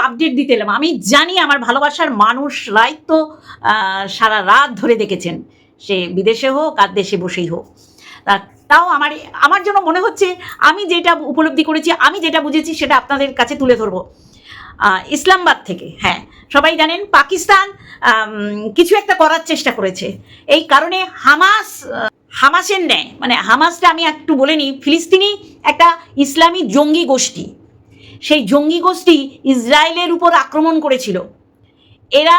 Update দিতে এলাম। আমি জানি আমার ভালোবাসার মানুষরাই তো সারা রাত ধরে দেখেছেন। সে বিদেশে হোক আর দেশে বসেই হোক। তা- তাও আমার আমার জন্য মনে হচ্ছে আমি যেটা উপলব্ধি করেছি, আমি যেটা বুঝেছি সেটা আপনাদের কাছে তুলে ধরবো। ইসলামাবাদ থেকে হ্যাঁ সবাই জানেন পাকিস্তান কিছু একটা করার চেষ্টা করেছে। এই কারণে হামাস, হামাসের ন্যায় মানে হামাসটা আমি একটু বলে নিই, ফিলিস্তিনি একটা ইসলামী জঙ্গি গোষ্ঠী। সেই জঙ্গি গোষ্ঠী ইসরায়েলের উপর আক্রমণ করেছিল। এরা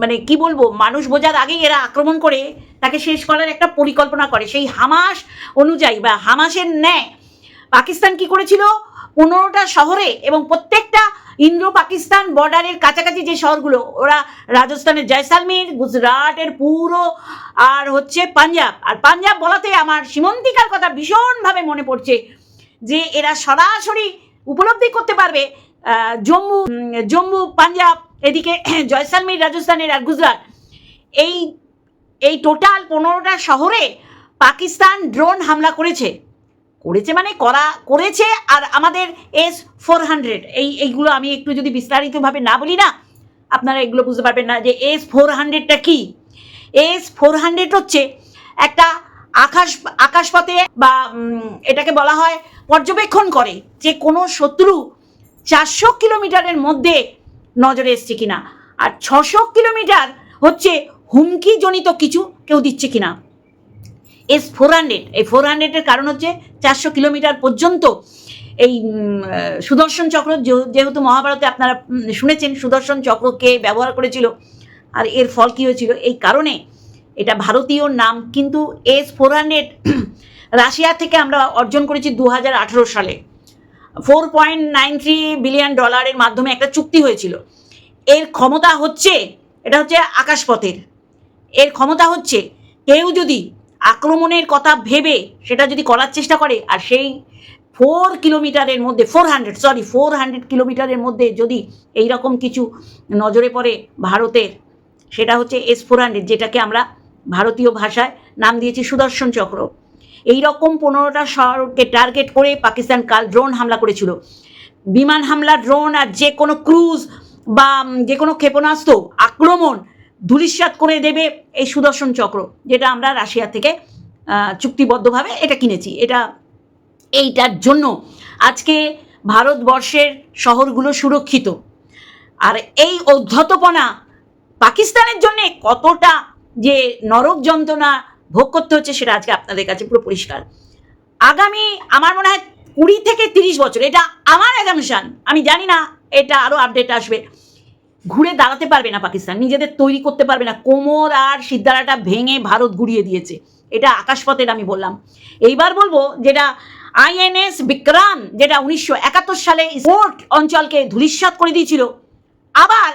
মানে কি বলব, মানুষ বোঝার আগেই এরা আক্রমণ করে তাকে শেষ করার একটা পরিকল্পনা করে। সেই হামাস অনুযায়ী বা হামাসের ন্যায় পাকিস্তান কি করেছিল? পনেরোটা শহরে এবং প্রত্যেকটা ইন্দ্র পাকিস্তান বর্ডারের কাছাকাছি যে শহরগুলো, ওরা রাজস্থানের জয়সালমীর, গুজরাটের পুরো আর হচ্ছে পাঞ্জাব। আর পাঞ্জাব বলাতে আমার সীমন্তিকার কথা ভীষণভাবে মনে পড়ছে যে, এরা সরাসরি উপলব্ধি করতে পারবে জম্মু জম্মু, পাঞ্জাব, এদিকে জয়সালমীর, রাজস্থানের আর গুজরাট। এই এই টোটাল পনেরোটা শহরে পাকিস্তান ড্রোন হামলা করেছে। করেছে মানে করা, করেছে আর আমাদের এস ফোর হান্ড্রেড। এই, এইগুলো আমি একটু যদি বিস্তারিতভাবে না বলি না, আপনারা এগুলো বুঝতে পারবেন না যে এস ফোর হান্ড্রেডটা কী। এস ফোর হান্ড্রেড হচ্ছে একটা আকাশ, আকাশপথে বা এটাকে বলা হয় পর্যবেক্ষণ করে যে কোনো শত্রু চারশো কিলোমিটারের মধ্যে নজরে এসছে কিনা। আর ছশো কিলোমিটার হচ্ছে হুমকিজনিত কিছু কেউ দিচ্ছে কিনা। এস ফোর হান্ড্রেড, এই ফোর হান্ড্রেডের কারণ হচ্ছে চারশো কিলোমিটার পর্যন্ত এই সুদর্শন চক্র যেহেতু মহাভারতে আপনারা শুনেছেন সুদর্শন চক্রকে ব্যবহার করেছিল আর এর ফল কী হয়েছিল? এই কারণে এটা ভারতীয় নাম কিন্তু এস ফোর হান্ড্রেড রাশিয়া থেকে আমরা অর্জন করেছি দু হাজার আঠেরো সালে। Four point nine three billion ডলারের মাধ্যমে একটা চুক্তি হয়েছিল। এর ক্ষমতা হচ্ছে, এটা হচ্ছে আকাশপথের। এর ক্ষমতা হচ্ছে, কেউ যদি আক্রমণের কথা ভেবে সেটা যদি করার চেষ্টা করে, আর সেই ফোর কিলোমিটারের মধ্যে four hundred sorry four hundred কিলোমিটারের মধ্যে যদি এই রকম কিছু নজরে পড়ে ভারতের, সেটা হচ্ছে এস ফোর হান্ড্রেড যেটাকে আমরা ভারতীয় ভাষায় নাম দিয়েছি সুদর্শন চক্র। এই রকম পনেরোটা শহরকে টার্গেট করে পাকিস্তান কাল ড্রোন হামলা করেছিল। বিমান হামলা, ড্রোন আর যে কোনো ক্রুজ বা যে কোনো ক্ষেপণাস্ত্র আক্রমণ ধূলিসাৎ করে দেবে এই সুদর্শন চক্র, যেটা আমরা রাশিয়া থেকে চুক্তিবদ্ধভাবে এটা কিনেছি। এটা, এইটার জন্য আজকে ভারতবর্ষের শহরগুলো সুরক্ষিত। আর এই অধ্যতপনা পাকিস্তানের জন্যে কতটা যে নরক যন্ত্রণা ভোগ করতে হচ্ছে সেটা আজকে আপনাদের কাছে পুরো পরিষ্কার। আগামী আমার মনে হয় কুড়ি থেকে তিরিশ বছর, এটা আমার অ্যাজামশন আমি জানি না, এটা আরও আপডেট আসবে। ঘুরে দাঁড়াতে পারবে না পাকিস্তান, নিজেদের তৈরি করতে পারবে না। কোমর আর সিদ্ধারাটা ভেঙে ভারত ঘুরিয়ে দিয়েছে। এটা আকাশপথের আমি বললাম। এইবার বলব যেটা আইএনএস বিক্রাম, যেটা উনিশশো একাত্তর সালে স্পোর্ট অঞ্চলকে ধূলিসাৎ করে দিয়েছিল, আবার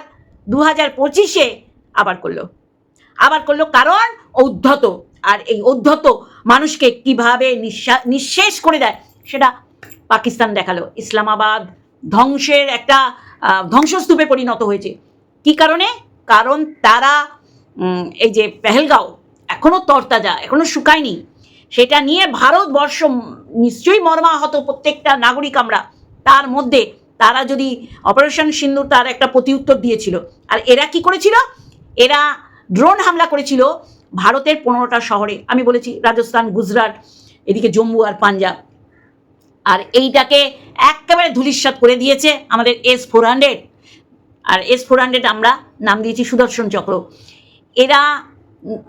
দু হাজার পঁচিশে আবার করল। আবার করল কারণ ঔদ্ধত। আর এই অধ্যত মানুষকে কীভাবে নিঃশেষ করে দেয়, সেটা পাকিস্তান দেখাল। ইসলামাবাদ ধ্বংসের একটা ধ্বংসস্তূপে পরিণত হয়েছে। কি কারণে? কারণ তারা এই যে পেহেলগাঁও এখনও তরতাজা এখনও শুকায়নি। সেটা নিয়ে ভারতবর্ষ নিশ্চয়ই মর্মাহত প্রত্যেকটা নাগরিক আমরা। তার মধ্যে তারা যদি অপারেশন সিন্দুর তার একটা প্রতিউত্তর দিয়েছিল। আর এরা কি করেছিল? এরা ড্রোন হামলা করেছিল। ভারতের পনেরোটা শহরে, আমি বলেছি রাজস্থান, গুজরাট, এদিকে জম্মু আর পাঞ্জাব। আর এইটাকে একেবারে ধূলিসাৎ করে দিয়েছে আমাদের এস ফোর হান্ড্রেড আর এস ফোর হান্ড্রেড আমরা নাম দিয়েছি সুদর্শন চক্র। এরা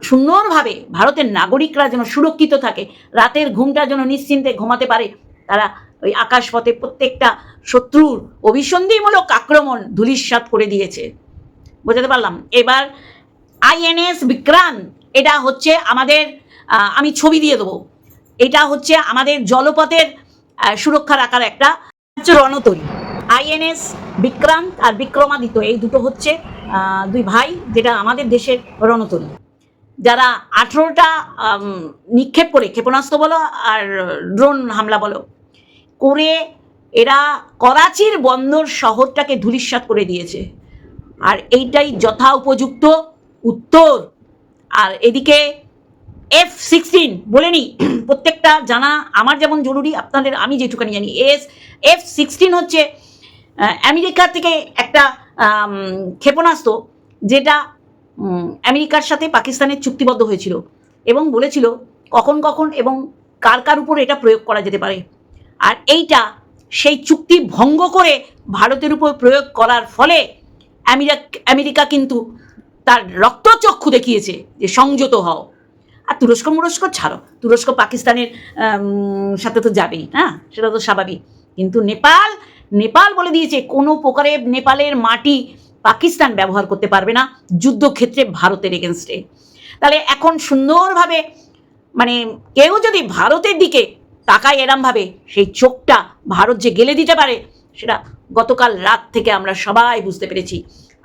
সুন্দরভাবে ভারতের নাগরিকরা যেন সুরক্ষিত থাকে, রাতের ঘুমটা যেন নিশ্চিন্তে ঘুমাতে পারে, তারা ওই আকাশপথে প্রত্যেকটা শত্রুর অভিসন্ধিমূলক আক্রমণ ধূলিসাৎ করে দিয়েছে। বোঝাতে পারলাম? এবার আইএনএস বিক্রান্ত এটা হচ্ছে আমাদের আমি ছবি দিয়ে দেবো। এটা হচ্ছে আমাদের জলপথের সুরক্ষা রাখার একটা। রণতরী। আইএনএস বিক্রান্ত আর বিক্রমাদিত্য, এই দুটো হচ্ছে দুই ভাই, যেটা আমাদের দেশের রণতরী। যারা আঠেরোটা নিক্ষেপ করে, ক্ষেপণাস্ত্র বলো আর ড্রোন হামলা বলো, করে এরা করাচির বন্দর শহরটাকে ধূলিসাৎ করে দিয়েছে। আর এইটাই যথা উপযুক্ত উত্তর। আর এদিকে এফ সিক্সটিন বলে নিই, প্রত্যেকটা জানা আমার যেমন জরুরি, আপনাদের আমি যেটুকানি জানি, এস এফ সিক্সটিন হচ্ছে আমেরিকা থেকে একটা ক্ষেপণাস্ত্র যেটা আমেরিকার সাথে পাকিস্তানের চুক্তিবদ্ধ হয়েছিল এবং বলেছিল কখন কখন এবং কার কার উপর এটা প্রয়োগ করা যেতে পারে। আর এইটা সেই চুক্তি ভঙ্গ করে ভারতের উপর প্রয়োগ করার ফলে আমেরিকা কিন্তু তার রক্তচক্ষু দেখিয়েছে যে সংযত হও। আর তুরস্ক মুরস্ক ছাড়ো। তুরস্ক পাকিস্তানের সাথে তো যাবেই হ্যাঁ? সেটা তো স্বাভাবিক। কিন্তু নেপাল নেপাল বলে দিয়েছে, কোনো প্রকারে নেপালের মাটি পাকিস্তান ব্যবহার করতে পারবে না যুদ্ধক্ষেত্রে ভারতের এগেনস্টে তাহলে এখন সুন্দরভাবে মানে কেউ যদি ভারতের দিকে তাকায় এরমভাবে, সেই চোখটা ভারত যে গেলে দিতে পারে, সেটা গতকাল রাত থেকে আমরা সবাই বুঝতে পেরেছি।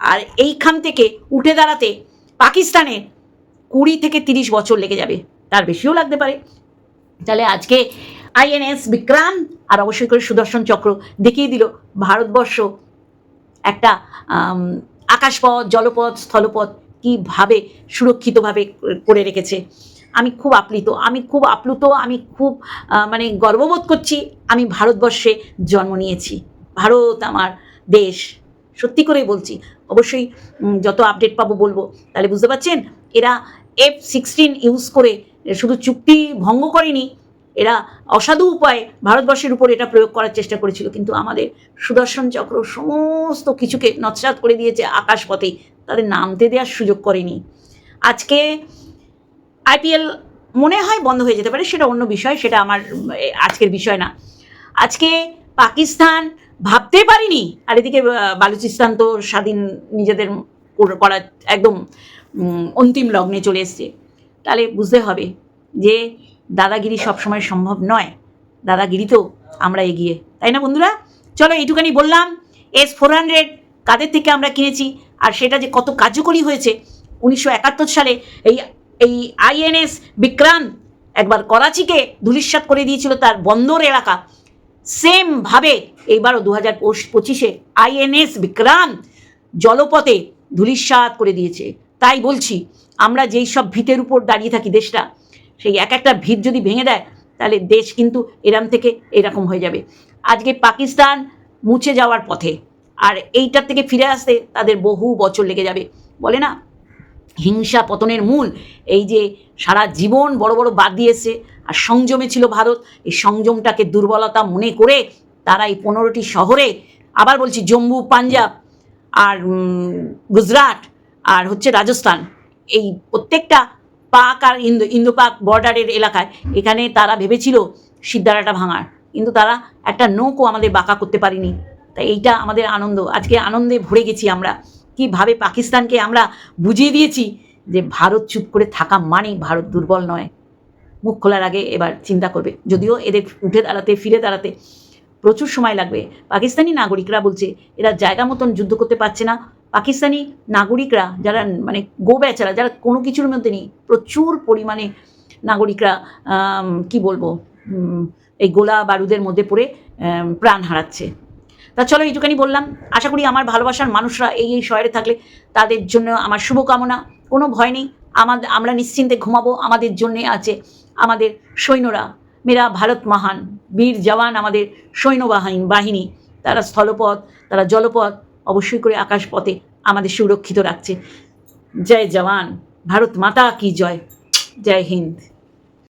আর এইখান থেকে উঠে দাঁড়াতে পাকিস্তানের কুড়ি থেকে তিরিশ বছর লেগে যাবে। তার বেশিও লাগতে পারে। তাহলে আজকে আইএনএস বিক্রান্ত আর অবশ্যই করে সুদর্শন চক্র দেখিয়ে দিল ভারতবর্ষ একটা আকাশপথ, জলপথ, স্থলপথ কীভাবে সুরক্ষিতভাবে করে রেখেছে। আমি খুব আপ্লিত, আমি খুব আপ্লুত, আমি খুব মানে গর্ববোধ করছি আমি ভারতবর্ষে জন্ম নিয়েছি। ভারত আমার দেশ। সত্যি করেই বলছি। অবশ্যই যত আপডেট পাবো বলব। তাহলে বুঝতে পারছেন? এরা এফ সিক্সটিন ইউজ করে শুধু চুক্তি ভঙ্গ করেনি, এরা অসাধু উপায়ে ভারতবর্ষের উপর এটা প্রয়োগ করার চেষ্টা করেছিল। কিন্তু আমাদের সুদর্শন চক্র সমস্ত কিছুকে নৎসাত করে দিয়েছে আকাশপথে। তাদের নামতে দেওয়ার সুযোগ করেনি। আজকে আইপিএল মনে হয় বন্ধ হয়ে যেতে পারে, সেটা অন্য বিষয়, সেটা আমার আজকের বিষয় না। আজকে পাকিস্তান ভাবতে পারিনি। আর এদিকে বালুচিস্তান তো স্বাধীন নিজেদের করা একদম অন্তিম লগ্নে চলে এসছে। তাহলে বুঝতে হবে যে দাদাগিরি সবসময় সম্ভব নয়। দাদাগিরিতেও আমরা এগিয়ে। তাই না বন্ধুরা? চলো এইটুখানি বললাম। এস ফোর হান্ড্রেড কাদের থেকে আমরা কিনেছি? আর সেটা যে কত কার্যকরী হয়েছে, উনিশশো একাত্তর সালে এই এই আইএনএস বিক্রান্ত একবার করাচিকে ধুলিস্বাত করে দিয়েছিল তার বন্দর এলাকা। সেমভাবে এইবারও দু হাজার পঁচিশে আইএনএস বিক্রান্ত জলপথে ধুলিস্বাত করে দিয়েছে। তাই বলছি, আমরা যেই সব ভিতের উপর দাঁড়িয়ে থাকি দেশটা, সেই এক একটা ভিত যদি ভেঙে দেয়, তাহলে দেশ কিন্তু এরাম থেকে এরকম হয়ে যাবে। আজকে পাকিস্তান মুছে যাওয়ার পথে, আর এইটার থেকে ফিরে আসতে তাদের বহু বছর লেগে যাবে। বলে না হিংসা পতনের মূল, এই যে সারা জীবন বড় বড় বাদ দিয়েছে আর সংযমে ছিল ভারত, এই সংযমটাকে দুর্বলতা মনে করে তারা এই পনেরোটি শহরে, আবার বলছি জম্মু, পাঞ্জাব আর গুজরাট আর হচ্ছে রাজস্থান, এই প্রত্যেকটা পাক আর ইন্দো ইন্দো পাক বর্ডারের এলাকায়, এখানে তারা ভেবেছিল সিদ্ধারাটা ভাঙার, কিন্তু তারা একটা নৌকো আমাদের বাঁকা করতে পারিনি। তাই এইটা আমাদের আনন্দ, আজকে আনন্দে ভরে গেছি আমরা। কীভাবে পাকিস্তানকে আমরা বুঝিয়ে দিয়েছি যে ভারত চুপ করে থাকা মানেই ভারত দুর্বল নয়। মুখ খোলার আগে এবার চিন্তা করবে। যদিও এদের উঠে দাঁড়াতে, ফিরে দাঁড়াতে প্রচুর সময় লাগবে। পাকিস্তানি নাগরিকরা বলছে, এরা জায়গা মতন যুদ্ধ করতে পারছে না। পাকিস্তানি নাগরিকরা যারা মানে গো বেচারা যারা কোনো কিছুর মধ্যে নেই, প্রচুর পরিমাণে নাগরিকরা কি বলব এই গোলা বারুদের মধ্যে পড়ে প্রাণ হারাচ্ছে। তা চলো এইটুখানি বললাম। আশা করি আমার ভালোবাসার মানুষরা এই এই শহরে থাকলে তাদের জন্য আমার শুভকামনা। কোনো ভয় নেই। আমাদের আমরা নিশ্চিন্তে ঘুমাবো। আমাদের জন্যে আছে আমাদের সৈন্যরা। মেরা ভারত মহান। বীর জওয়ান আমাদের সৈন্যবাহিনী, বাহিনী। তারা স্থলপথ, তারা জলপথ, অবশ্যই করে আকাশপথে আমাদের সুরক্ষিত রাখছে। জয় জওয়ান। ভারত মাতা কি জয়। জয় হিন্দ।